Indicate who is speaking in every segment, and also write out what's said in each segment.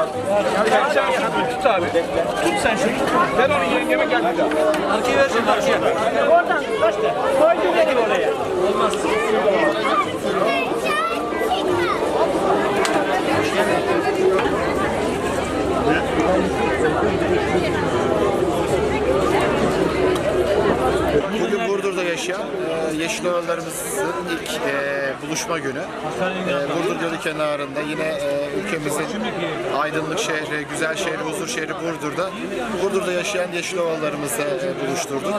Speaker 1: abi. Ya sen şunu tut abi. Tut sen şunu. Ben onu yengeme gel.
Speaker 2: Arkaya vereceğim arkaya.
Speaker 3: Oradan kaç da. Koy bir oraya.
Speaker 2: Olmaz.
Speaker 4: Thank you. Yaşayan e, Yeşilovalılarımızın ilk e, buluşma günü. E, Burdur Gölü kenarında yine e, ülkemizin aydınlık şehri, güzel şehri, huzur şehri Burdur'da. Burdur'da yaşayan Yeşilovalılarımızı e, buluşturduk.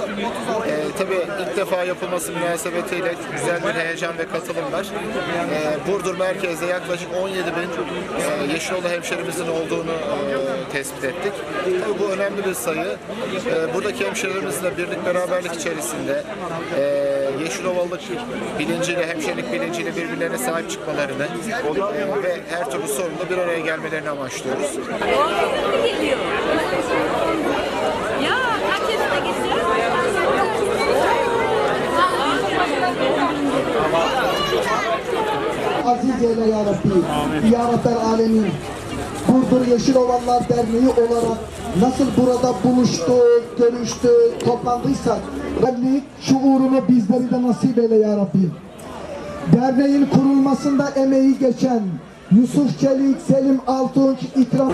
Speaker 4: E, tabii ilk defa yapılması münasebetiyle güzel bir heyecan ve katılım var. E, Burdur merkezde yaklaşık 17 bin e, Yeşiloğlu hemşerimizin olduğunu e, tespit ettik. Tabii bu önemli bir sayı. E, buradaki hemşerilerimizle birlik beraberlik içerisinde e, Yeşilovalık bilinciyle, hemşerilik bilinciyle birbirlerine sahip çıkmalarını e, ve her türlü sorunla bir araya gelmelerini amaçlıyoruz.
Speaker 5: Geliyor. Ya kaç yaşına geçiyor?
Speaker 6: Aziz eyle ya Rabbi. Ya Rabbel Alemin. Burdur Yeşil Olanlar Derneği olarak nasıl burada buluştuk, görüştük, toplandıysak birlik şuurunu bizleri de nasip eyle ya Rabbi. Derneğin kurulmasında emeği geçen Yusuf Çelik, Selim Altunç, İkram...